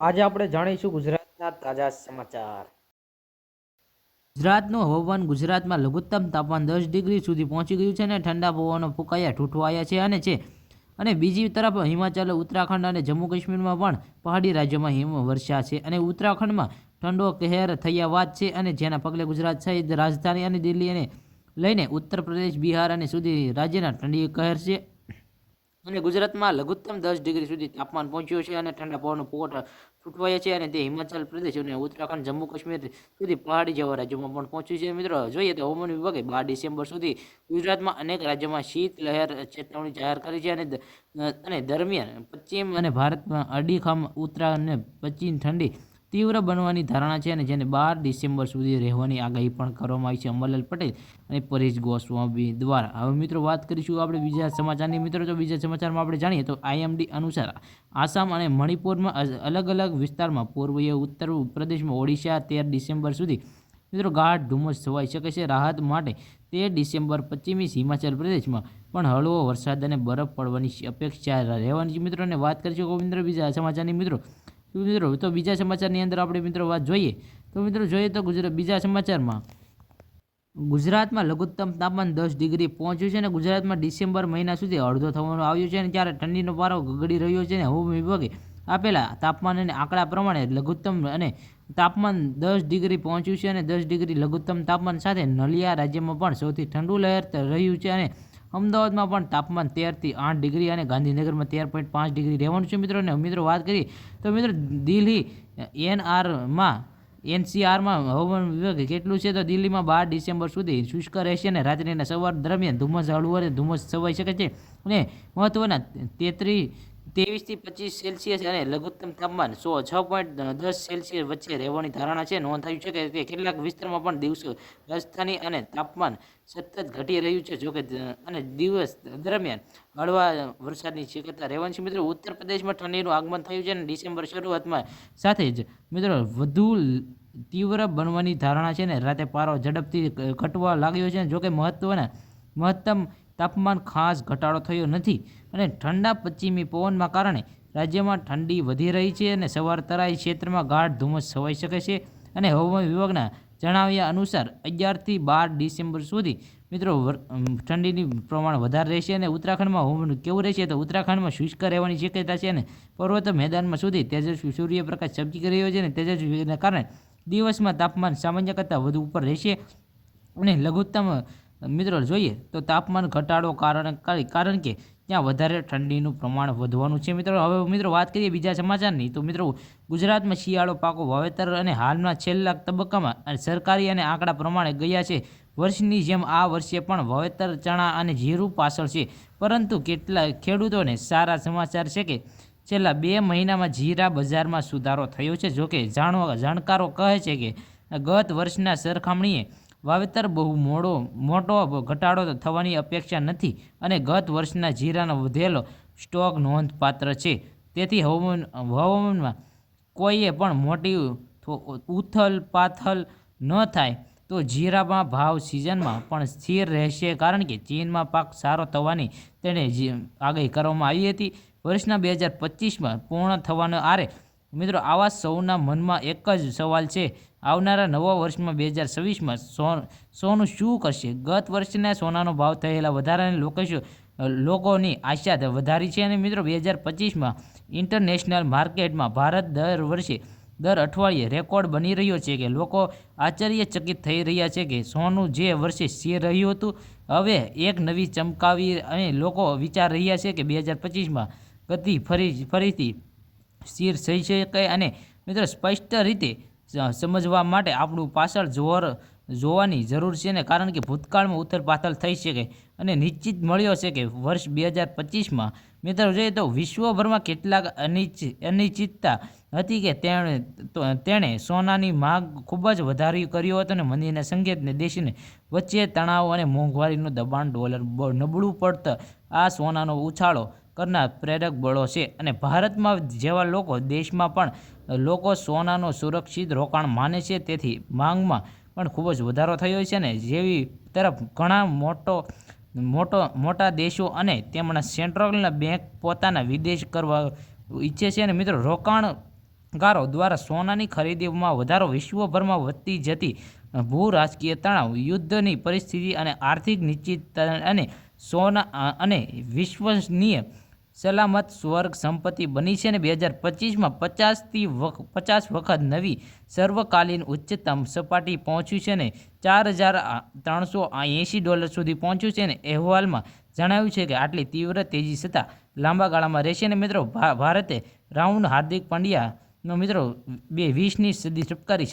આજે આપણે જાણીશું ગુજરાતના તાજા સમાચાર. ગુજરાતનું હવામાન ગુજરાતમાં લઘુત્તમ તાપમાન દસ ડિગ્રી સુધી પહોંચી ગયું છે અને ઠંડા પવનો ફૂંકાયા, ઠૂંઠવાયા છે અને છે. અને બીજી તરફ હિમાચલ, ઉત્તરાખંડ અને જમ્મુ કાશ્મીરમાં પણ પહાડી રાજ્યોમાં હિમ વર્ષા છે અને ઉત્તરાખંડમાં ઠંડો કહેર થયા વાત છે અને જેના પગલે ગુજરાત સહિત રાજધાની અને દિલ્હી અને લઈને ઉત્તર પ્રદેશ, બિહાર અને સુધી રાજ્યના ઠંડી કહેર છે. અને ગુજરાતમાં લઘુત્તમ દસ ડિગ્રી સુધી તાપમાન પહોંચ્યું છે અને ઠંડા પવનનો પોટ છૂટવાયા છે અને તે હિમાચલ પ્રદેશ અને ઉત્તરાખંડ, જમ્મુ કાશ્મીર સુધી પહાડી જેવા રાજ્યોમાં પણ પહોંચ્યું છે. મિત્રો, જોઈએ તો હવામાન વિભાગે બાર ડિસેમ્બર સુધી ગુજરાતમાં અનેક રાજ્યોમાં શીત લહેર ચેતવણી જાહેર કરી છે અને અને દરમિયાન પશ્ચિમ અને ભારતમાં અડીખમ ઉત્તરા અને પશ્ચિમ ઠંડી તીવ્ર બનવાની ધારણા છે અને જેને બાર ડિસેમ્બર સુધી રહેવાની આગાહી પણ કરવામાં આવી છે. અમરલાલ પટેલ અને પરેશ ગોસ્વામી દ્વારા. હવે મિત્રો વાત કરીશું આપણે બીજા સમાચારની. મિત્રો તો બીજા સમાચારમાં આપણે જાણીએ તો આઈએમડી અનુસાર આસામ અને મણિપુરમાં અલગ અલગ વિસ્તારમાં પૂર્વીય ઉત્તર પ્રદેશમાં ઓડિશા તેર ડિસેમ્બર સુધી મિત્રો ગાઢ ધુમ્મસ છવાઈ શકે છે. રાહત માટે તેર ડિસેમ્બર પશ્ચિમી હિમાચલ પ્રદેશમાં પણ હળવો વરસાદ અને બરફ પડવાની અપેક્ષા રહેવાની છે. મિત્રોને વાત કરીશું ગોવિંદ્ર બીજા સમાચારની. મિત્રો તો મિત્રો, તો બીજા સમાચારની અંદર આપણે મિત્રો વાત જોઈએ. તો મિત્રો, જોઈએ તો ગુજરાત, બીજા સમાચારમાં ગુજરાતમાં લઘુત્તમ તાપમાન દસ ડિગ્રી પહોંચ્યું છે અને ગુજરાતમાં ડિસેમ્બર મહિના સુધી અડધો થવાનો આવ્યો છે અને ત્યારે ઠંડીનો પારો ગગડી રહ્યો છે અને હવામાન વિભાગે આપેલા તાપમાન અને આંકડા પ્રમાણે લઘુત્તમ અને તાપમાન દસ ડિગ્રી પહોંચ્યું છે અને દસ ડિગ્રી લઘુત્તમ તાપમાન સાથે નલિયા રાજ્યમાં પણ સૌથી ઠંડુ લહેર રહ્યું છે અને અમદાવાદમાં પણ તાપમાન તેરથી આઠ ડિગ્રી અને ગાંધીનગરમાં તેર પોઈન્ટ પાંચ ડિગ્રી રહેવાનું છે મિત્રો. અને મિત્રો વાત કરીએ તો મિત્રો દિલ્હી એનઆરમાં એનસીઆરમાં હવામાન વિભાગે કેટલું છે તો દિલ્હીમાં બાર ડિસેમ્બર સુધી શુષ્ક રહેશે અને રાત્રિના સવાર દરમિયાન ધુમ્મસ હળવું અને ધુમ્મસ છવાઈ શકે છે. અને મહત્ત્વના તેત્રીસ ત્રેવીસથી પચીસ સેલ્સિયસ અને લઘુત્તમ તાપમાન સો છ પોઈન્ટ દસ સેલ્સિયસ વચ્ચે રહેવાની ધારણા છે. નોંધાયું છે કે કેટલાક વિસ્તારમાં પણ દિવસો રાજધાની અને તાપમાન સતત ઘટી રહ્યું છે. જોકે અને દિવસ દરમિયાન હળવા વરસાદની શક્યતા રહેવાની છે. મિત્રો, ઉત્તર પ્રદેશમાં ઠંડીનું આગમન થયું છે અને ડિસેમ્બર શરૂઆતમાં સાથે જ મિત્રો, વધુ તીવ્ર બનવાની ધારણા છે ને રાતે પારો ઝડપથી ઘટવા લાગ્યો છે. જોકે મહત્ત્વના મહત્તમ તાપમાન ખાસ ઘટાડો થયો નથી અને ઠંડા પશ્ચિમી પવનના કારણે રાજ્યમાં ઠંડી વધી રહી છે અને સવાર તરાઈ ક્ષેત્રમાં ગાઢ ધુમ્મસ છવાઈ શકે છે. અને હવામાન વિભાગના જણાવ્યા અનુસાર અગિયારથી બાર ડિસેમ્બર સુધી મિત્રો ઠંડીની પ્રમાણ વધારે રહેશે અને ઉત્તરાખંડમાં હવામાન કેવું રહેશે તો ઉત્તરાખંડમાં શુષ્ક રહેવાની શક્યતા છે અને પર્વત મેદાનમાં સુધી તેજસ્વી સૂર્યપ્રકાશ ચમકી રહ્યો છે અને તેજસ્વીને કારણે દિવસમાં તાપમાન સામાન્ય કરતાં વધુ ઉપર રહેશે અને લઘુત્તમ મિત્રો, જોઈએ તો તાપમાન ઘટાડો કારણ કારણ કે ત્યાં વધારે ઠંડીનું પ્રમાણ વધવાનું છે. મિત્રો, હવે મિત્રો વાત કરીએ બીજા સમાચારની. તો મિત્રો, ગુજરાતમાં શિયાળો પાકો વાવેતર અને હાલના છેલ્લા તબક્કામાં સરકારી અને આંકડા પ્રમાણે ગયા છે. વર્ષની જેમ આ વર્ષે પણ વાવેતર ચણા અને જીરું પાછળ છે. પરંતુ કેટલા ખેડૂતોને સારા સમાચાર છે કે છેલ્લા બે મહિનામાં જીરા બજારમાં સુધારો થયો છે. જોકે જાણવા, જાણકારો કહે છે કે ગત વર્ષના સરખામણીએ વાવેતર બહુ મોડો, મોટો ઘટાડો થવાની અપેક્ષા નથી અને ગત વર્ષના જીરાનો વધેલો સ્ટોક નોંધપાત્ર છે. તેથી હવામાન, હવામાનમાં કોઈએ પણ મોટી ઉથલ પાથલ ન થાય તો જીરામાં ભાવ સિઝનમાં પણ સ્થિર રહેશે કારણ કે ચીનમાં પાક સારો થવાની જી- આગાહી કરવામાં આવી હતી. વર્ષના બે હજાર પચીસમાં પૂર્ણ થવાનો આરે મિત્રો, આવા સૌના મનમાં એક જ સવાલ છે. આવનારા નવા વર્ષમાં બે હજાર છવ્વીસમાં સોનું શું કરશે? ગત વર્ષના સોનાનો ભાવ થયેલા વધારાને લોકો લોકોની આશા વધારી છે અને મિત્રો, બે હજાર પચીસમાં ઇન્ટરનેશનલ માર્કેટમાં ભારત દર વર્ષે, દર અઠવાડિયે રેકોર્ડ બની રહ્યો છે કે લોકો આશ્ચર્યચકિત થઈ રહ્યા છે કે સોનું જે વર્ષે શેર રહ્યું હતું, હવે એક નવી ચમકાવી અને લોકો વિચાર રહ્યા છે કે બે હજાર પચીસમાં ગતિ ફરી, ફરીથી સ્થિર થઈ શકે અને મિત્રો સ્પષ્ટ રીતે સમજવા માટે આપણું પાછળ જોર જોવાની જરૂર છે ને કારણ કે ભૂતકાળમાં ઉથલ પાથલ થઈ શકે અને નિશ્ચિત મળ્યો છે કે વર્ષ બે હજાર પચીસમાં મિત્રો જોઈએ તો વિશ્વભરમાં કેટલાક અનિશ્ચિત અનિશ્ચિતતા હતી કે તેણે તેણે સોનાની માગ ખૂબ જ વધારી કર્યો હતો અને મંદીના સંકેતને દેશને વચ્ચે તણાવ અને મોંઘવારીનું દબાણ ડોલર નબળું પડતા આ સોનાનો ઉછાળો કરનાર પ્રેરક બળો છે. અને ભારતમાં જેવા લોકો દેશમાં પણ લોકો સોનાનો સુરક્ષિત રોકાણ માને છે, તેથી માંગમાં પણ ખૂબ જ વધારો થયો છે ને. જેવી તરફ ઘણા મોટો મોટો, મોટા દેશો અને તેમના સેન્ટ્રલના બેંક પોતાના વિદેશ કરવા ઈચ્છે છે અને મિત્રો, રોકાણકારો દ્વારા સોનાની ખરીદીમાં વધારો વિશ્વભરમાં વધતી જતી ભૂ રાજકીય તણાવ, યુદ્ધની પરિસ્થિતિ અને આર્થિક નિશ્ચિત અને સોના, અને વિશ્વસનીય સલામત સ્વર્ગ સંપત્તિ બની છે અને બે હજાર પચીસમાં પચાસથી વખ, પચાસ વખત નવી સર્વકાલીન ઉચ્ચતમ સપાટી પહોંચ્યું છે અને ચાર હજાર ત્રણસો એંશી ડોલર સુધી પહોંચ્યું છે અને અહેવાલમાં જણાવ્યું છે કે આટલી તીવ્ર તેજી છતાં લાંબા ગાળામાં રહેશે અને મિત્રો ભારતે રાઉન્ડ હાર્દિક પંડ્યાનો મિત્રો બે વીસની સદી ચૂપકારી છે.